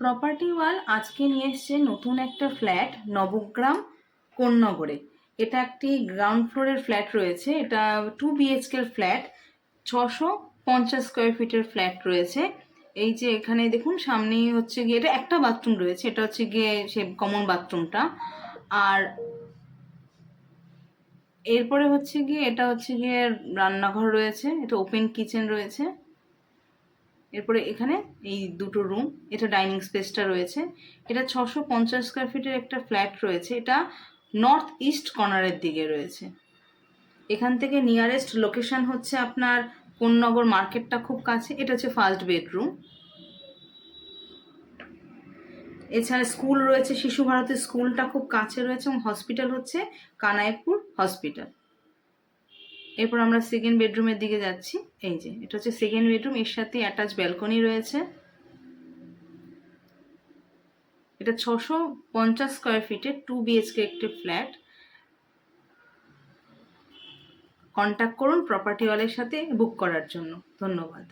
Property ওয়াল আজকে নিয়ে এসছে নতুন একটা ফ্ল্যাট নবগ্রাম, কোন্নগরে। এটা একটি গ্রাউন্ড ফ্লোরের ফ্ল্যাট রয়েছে। এটা টু বিএইচকের ফ্ল্যাট ছশো পঞ্চাশ স্কোয়ার ফিটের ফ্ল্যাট রয়েছে। এই যে এখানে দেখুন, সামনেই হচ্ছে গিয়ে এটা একটা বাথরুম রয়েছে। এটা হচ্ছে গিয়ে সে কমন বাথরুমটা আর এরপরে হচ্ছে গিয়ে এটা হচ্ছে গিয়ে রান্নাঘর রয়েছে। এটা ওপেন কিচেন রয়েছে। এরপরে এখানে এই দুটো রুম এটা ডাইনিং স্পেসটা রয়েছে। এটা ছশো পঞ্চাশ স্কোয়ার ফিটের একটা ফ্ল্যাট রয়েছে। এটা নর্থ ইস্ট কর্নারের দিকে রয়েছে। এখান থেকে নিয়ারেস্ট লোকেশন হচ্ছে আপনার কোন্নগর মার্কেটটা খুব কাছে। এটা হচ্ছে ফার্স্ট বেডরুম এছাড়া স্কুল রয়েছে, শিশু ভারতী স্কুলটা খুব কাছে রয়েছে এবং হসপিটাল হচ্ছে কানাইপুর হসপিটাল এরপর আমরা সেকেন্ড বেডরুমের দিকে যাচ্ছি। এই যে, এটা হচ্ছে সেকেন্ড বেডরুম এর সাথে অ্যাটাচ ব্যালকনি রয়েছে। এটা ছশো পঞ্চাশ স্কোয়ার ফিটে টু বিএচকে একটি ফ্ল্যাট কন্ট্যাক্ট করুন প্রপার্টিওয়ালের সাথে বুক করার জন্য। ধন্যবাদ।